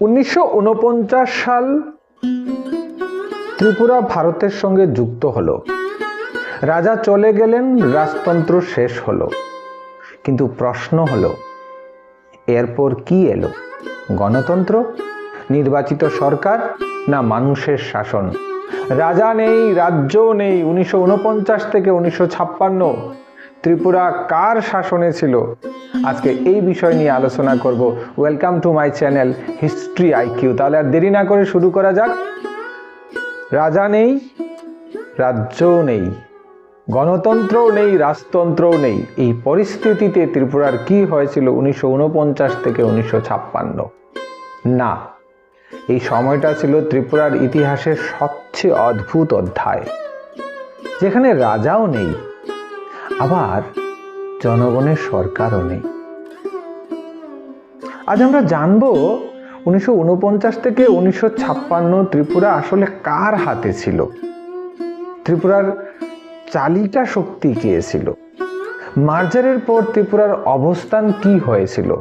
উনিশশো উনপঞ্চাশ সাল ত্রিপুরা ভারতের সঙ্গে যুক্ত হলো। রাজা চলে গেলেন, রাজতন্ত্র শেষ হলো। কিন্তু প্রশ্ন হলো, এরপর কি এলো? গণতন্ত্র, নির্বাচিত সরকার না মানুষের শাসন? রাজা নেই রাজ্য নেই, উনিশশো ঊনপঞ্চাশ থেকে উনিশশো ত্রিপুরা কার শাসনে ছিল? আজকে এই বিষয় নিয়ে আলোচনা করব। Welcome to my channel history IQ তাহলে আর দেরি না করে শুরু করা যাক। রাজা নেই, রাজ্যও নেই, গণতন্ত্রও নেই, রাজতন্ত্রও নেই। এই পরিস্থিতিতে ত্রিপুরার কি হয়েছিল উনিশশো ঊনপঞ্চাশ থেকে উনিশশো ছাপ্পান্ন? না, এই সময়টা ছিল ত্রিপুরার ইতিহাসের সবচেয়ে অদ্ভুত অধ্যায়, যেখানে রাজাও নেই, আবার জনগণের সরকারও নেই। আজ আমরা জানব উনিশশো ঊনপঞ্চাশ থেকে উনিশশো ত্রিপুরা আসলে কার হাতে ছিল? ত্রিপুরার চালিকা শক্তি কে ছিল? মার্জারের পর ত্রিপুরার অবস্থান কি হয়েছিল?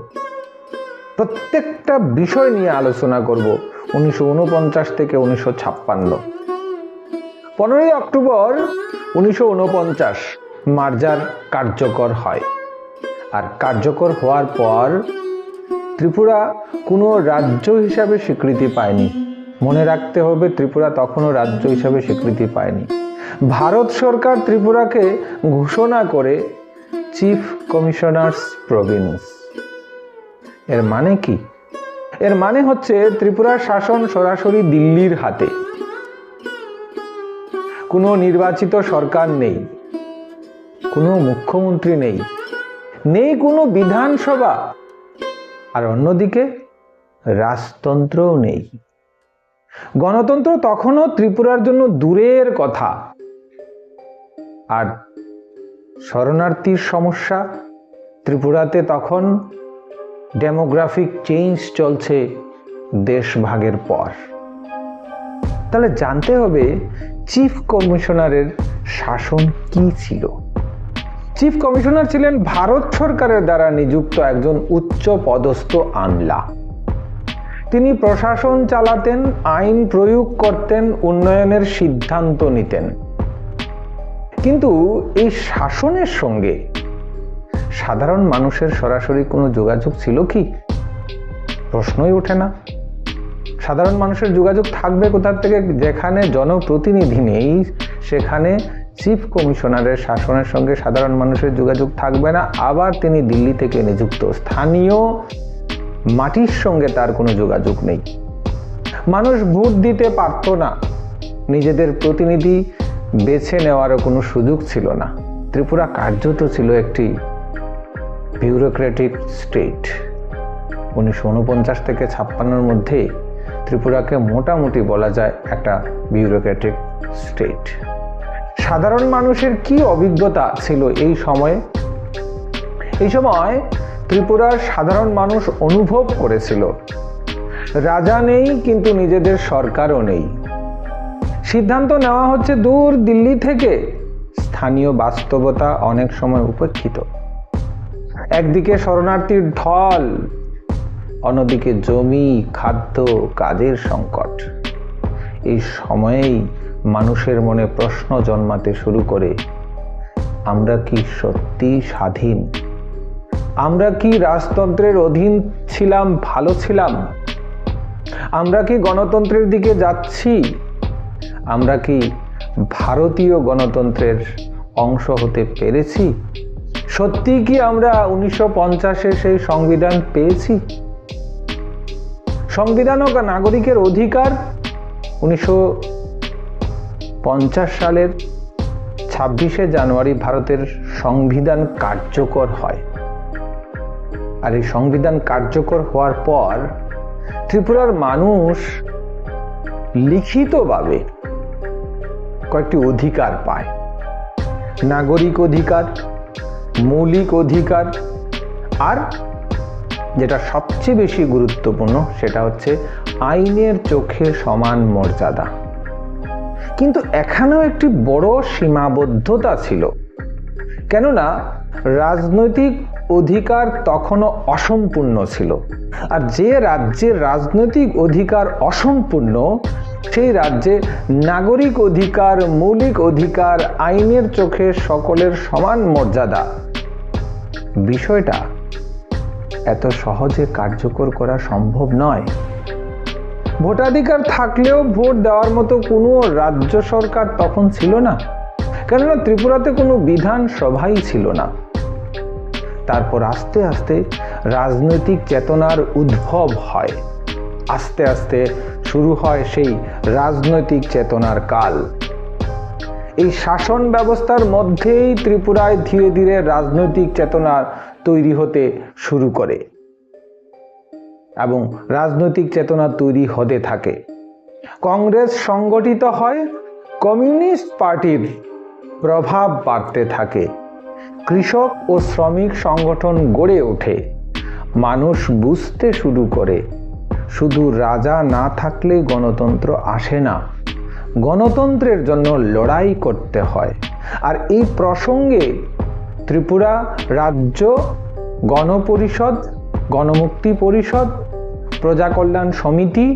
প্রত্যেকটা বিষয় নিয়ে আলোচনা করব উনিশশো ঊনপঞ্চাশ থেকে উনিশশো ছাপ্পান্ন। পনেরোই অক্টোবর উনিশশো ঊনপঞ্চাশ মার্জার কার্যকর হয়। আর কার্যকর হওয়ার পর ত্রিপুরা কোনো রাজ্য হিসাবে স্বীকৃতি পায়নি। মনে রাখতে হবে, ত্রিপুরা তখনও রাজ্য হিসাবে স্বীকৃতি পায়নি। ভারত সরকার ত্রিপুরাকে ঘোষণা করে চিফ কমিশনার্স প্রভিন্স এর মানে কি? এর মানে হচ্ছে ত্রিপুরার শাসন সরাসরি দিল্লির হাতে। কোনো নির্বাচিত সরকার নেই। কোনো মুখ্যমন্ত্রী নেই। নেই কোনো বিধানসভা। আর অন্যদিকে রাজতন্ত্রও নেই। গণতন্ত্র তখনও ত্রিপুরার জন্য দূরের কথা। আর শরণার্থীর সমস্যা, ত্রিপুরাতে তখন ডেমোগ্রাফিক চেঞ্জ চলছে দেশ ভাগের পর। তাহলে জানতে হবে, চিফ কমিশনারের শাসন কি ছিল? চিফ কমিশনার ছিলেন ভারত সরকারের দ্বারা নিযুক্ত একজন উচ্চ পদস্থ আমলা তিনি প্রশাসন চালাতেন, আইন প্রয়োগ করতেন, উন্নয়নের সিদ্ধান্ত নিতেন। কিন্তু এই শাসনের সঙ্গে সাধারণ মানুষের সরাসরি কোনো যোগাযোগ ছিল কি? প্রশ্নই ওঠে না। সাধারণ মানুষের যোগাযোগ থাকবে কোথার থেকে? যেখানে জনপ্রতিনিধি নেই, সেখানে চিফ কমিশনারের শাসনের সঙ্গে সাধারণ মানুষের যোগাযোগ থাকবে না। আবার তিনি দিল্লি থেকে নিযুক্ত। স্থানীয় মাটির সঙ্গে তার কোনো যোগাযোগ নেই। মানুষ ভোট দিতে পারত না। নিজেদের প্রতিনিধি বেছে নেওয়ারও কোনো সুযোগ ছিল না। ত্রিপুরা কার্যত ছিল একটি বিউরোক্রেটিক স্টেট। উনিশশো উনপঞ্চাশ থেকে ছাপ্পান্নর মধ্যে ত্রিপুরাকে মোটামুটি বলা যায় একটা বিউরোক্রেটিক স্টেট। সাধারণ মানুষের কি অভিজ্ঞতা ছিল এই সময়ে? এই সময় ত্রিপুরার সাধারণ মানুষ অনুভব করেছিল। রাজা নেই, কিন্তু নিজেদের সরকারও নেই। সিদ্ধান্ত নেওয়া হচ্ছে দূর দিল্লি থেকে। স্থানীয় বাস্তবতা অনেক সময় উপেক্ষিত। একদিকে শরণার্থীর ঢল, অন্যদিকে জমি, খাদ্য, কাজের সংকট। এই সময়েই মানুষের মনে প্রশ্ন জন্মাতে শুরু করে। আমরা কি সত্যি স্বাধীন? আমরা কি রাজতন্ত্রের অধীন ছিলাম, ভালো ছিলাম? আমরা কি গণতন্ত্রের দিকে যাচ্ছি? আমরা কি ভারতীয় গণতন্ত্রের অংশ হতে পেরেছি? সত্যি কি আমরা উনিশশো পঞ্চাশে সেই সংবিধান পেয়েছি? সংবিধান ও নাগরিকের অধিকার উনিশশো পঞ্চাশ সালের ছাব্বিশে জানুয়ারি ভারতের সংবিধান কার্যকর হয়। আর এই সংবিধান কার্যকর হওয়ার পর ত্রিপুরার মানুষ লিখিতভাবে কয়েকটি অধিকার পায়। নাগরিক অধিকার, মৌলিক অধিকার, আর যেটা সবচেয়ে বেশি গুরুত্বপূর্ণ সেটা হচ্ছে আইনের চোখে সমান মর্যাদা। কিন্তু এখানেও একটি বড় সীমাবদ্ধতা ছিল। কেননা, রাজনৈতিক অধিকার তখনও অসম্পূর্ণ ছিল। আর যে রাজ্যের রাজনৈতিক অধিকার অসম্পূর্ণ, সেই রাজ্যে নাগরিক অধিকার, মৌলিক অধিকার, আইনের চোখে সকলের সমান মর্যাদা। বিষয়টা এত সহজে কার্যকর করা সম্ভব নয়। ভোটাধিকার থাকলেও ভোট দেওয়ার মতো কোনো রাজ্য সরকার তখন ছিল না। কেননা ত্রিপুরাতে কোনো বিধানসভাই ছিল না। তারপর আস্তে আস্তে রাজনৈতিক চেতনার উদ্ভব হয়। আস্তে আস্তে শুরু হয় সেই রাজনৈতিক চেতনার কাল। এই শাসন ব্যবস্থার মধ্যেই ত্রিপুরায় ধীরে ধীরে রাজনৈতিক চেতনা তৈরি হতে শুরু করে। এবং রাজনৈতিক চেতনা তৈরি হতে থাকে। কংগ্রেস সংগঠিত হয়, কমিউনিস্ট পার্টির প্রভাব বাড়তে থাকে। কৃষক ও শ্রমিক সংগঠন গড়ে ওঠে। মানুষ বুঝতে শুরু করে, শুধু রাজা না থাকলে গণতন্ত্র আসে না। গণতন্ত্রের জন্য লড়াই করতে হয়। আর এই প্রসঙ্গে ত্রিপুরা রাজ্য গণপরিষদ, গণমুক্তি পরিষদ প্রজা কল্যাণ সমিতি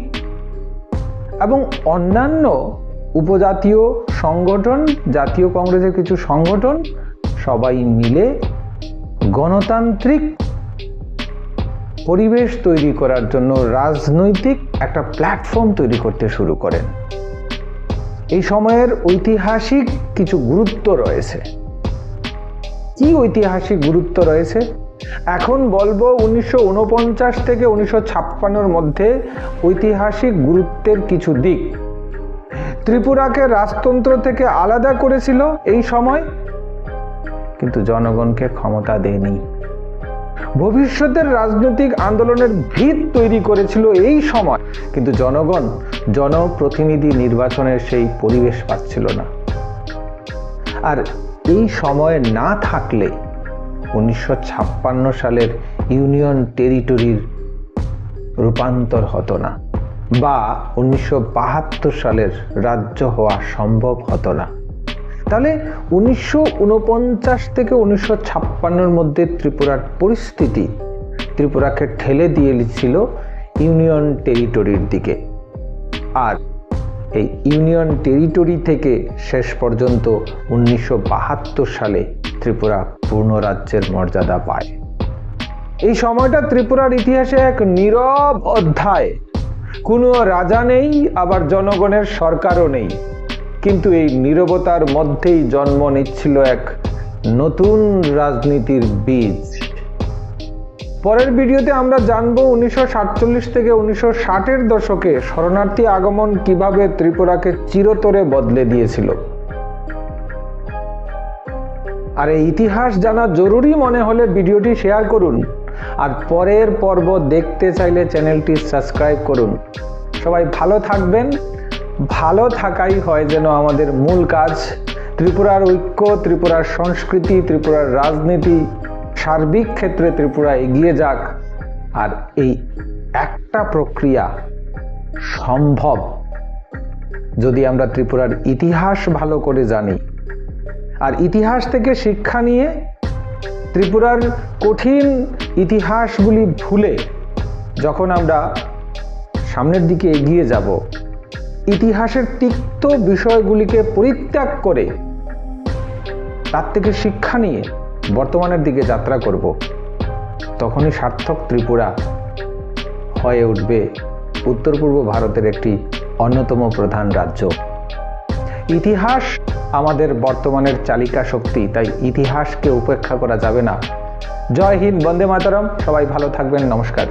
এবং অন্যান্য উপজাতীয় সংগঠন, জাতীয় কংগ্রেসের কিছু সংগঠন, সবাই মিলে গণতান্ত্রিক পরিবেশ তৈরি করার জন্য রাজনৈতিক একটা প্ল্যাটফর্ম তৈরি করতে শুরু করেন। এই সময়ের ঐতিহাসিক কিছু গুরুত্ব রয়েছে। কি ঐতিহাসিক গুরুত্ব রয়েছে? এখন বলব উনিশশো থেকে উনিশশো মধ্যে ঐতিহাসিক গুরুত্বের কিছু দিক। ত্রিপুরাকে রাজতন্ত্র থেকে আলাদা করেছিল এই সময়, কিন্তু জনগণকে ক্ষমতা দেয়নি। ভবিষ্যতের রাজনৈতিক আন্দোলনের ভিত তৈরি করেছিল এই সময়, কিন্তু জনগণ, জনপ্রতিনিধি নির্বাচনের সেই পরিবেশ পাচ্ছিল না। আর এই সময় না থাকলে উনিশশো ছাপ্পান্ন সালের ইউনিয়ন টেরিটরির রূপান্তর হতো না বা উনিশশো বাহাত্তর সালের রাজ্য হওয়া সম্ভব হতো না। তাহলে উনিশশো উনপঞ্চাশ থেকে উনিশশো মধ্যে ত্রিপুরার পরিস্থিতি ত্রিপুরাকে ঠেলে দিয়েছিল ইউনিয়ন টেরিটরির দিকে। আর এই ইউনিয়ন টেরিটরি থেকে শেষ পর্যন্ত উনিশশো বাহাত্তর সালে ত্রিপুরা পূর্ণ রাজ্যের মর্যাদা পায়। এই সময়টা ত্রিপুরার ইতিহাসে এক নীরব অধ্যায়। কোনো রাজা নেই, আবার জনগণের সরকারও নেই। কিন্তু এই নীরবতার মধ্যেই জন্ম নিচ্ছিল এক নতুন রাজনীতির বীজ। পরের ভিডিওতে আমরা জানব উনিশশো থেকে উনিশশো ষাটের দশকে শরণার্থী আগমন কীভাবে ত্রিপুরাকে চিরতরে বদলে দিয়েছিল। আর এই ইতিহাস জানা জরুরি মনে হলে ভিডিওটি শেয়ার করুন। আর পরের পর্ব দেখতে চাইলে চ্যানেলটি সাবস্ক্রাইব করুন। সবাই ভালো থাকবেন, ভালো থাকাই হয় যেন আমাদের মূল কাজ। ত্রিপুরার ঐক্য, ত্রিপুরার সংস্কৃতি, ত্রিপুরার রাজনীতি সার্বিক ক্ষেত্রে ত্রিপুরা এগিয়ে যাক আর এই একটা প্রক্রিয়া সম্ভব যদি আমরা ত্রিপুরার ইতিহাস ভালো করে জানি। আর ইতিহাস থেকে শিক্ষা নিয়ে ত্রিপুরার কঠিন ইতিহাসগুলি ভুলে যখন আমরা সামনের দিকে এগিয়ে যাব, ইতিহাসের তিক্ত বিষয়গুলিকে পরিত্যাগ করে তার থেকে শিক্ষা নিয়ে বর্তমানের দিকে যাত্রা করব, তখনই সার্থক ত্রিপুরা হয়ে উঠবে উত্তর পূর্ব ভারতের একটি অন্যতম প্রধান রাজ্য। ইতিহাস আমাদের বর্তমানের চালিকা শক্তি, তাই ইতিহাসকে উপেক্ষা করা যাবে না। জয় হিন্দ, বন্দে মাতারম, সবাই ভালো থাকবেন, নমস্কার।